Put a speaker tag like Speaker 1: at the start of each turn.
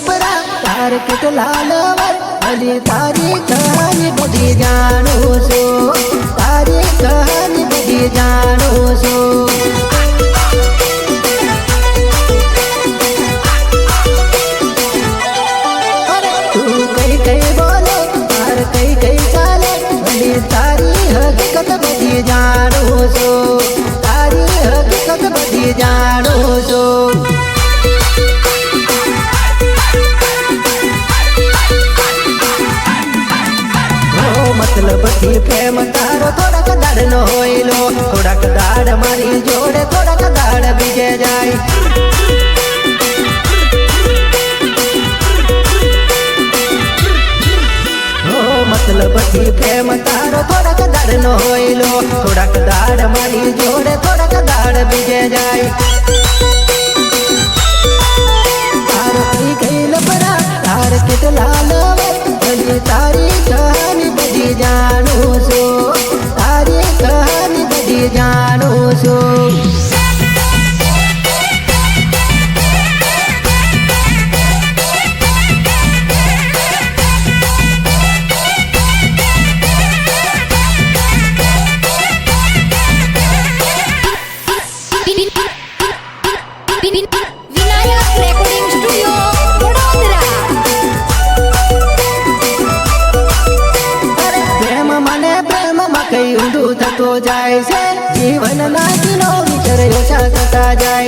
Speaker 1: તાર કેટલા લવર હજી તારી કહાની બધી જાણો છો. તારી કહાની બધી જાણો છો. જાણો છું. તારી હકીકત બધી જાણું છું. મતલબથી પ્રેમ તારો થોડાક દાડ નો હોઈલો થોડાક દાડ મારી જોડે, થોડાક દાડ બીજે જાય. મતલબથી પ્રેમ તારો થોડાક દાડ નો હોઈલો થોડાક દાડ મારી જોડે, થોડાક દાડ બીજે જાય. તાર કઈ કઈ લપડા તાર કેટલા લવર તારી બધી જાણું છું? તારી કહાની બધી જાણું છું? કઈ ઊંધું થતો જાય છે? જીવન ના કિલો વિચાર ઓછા થતા જાય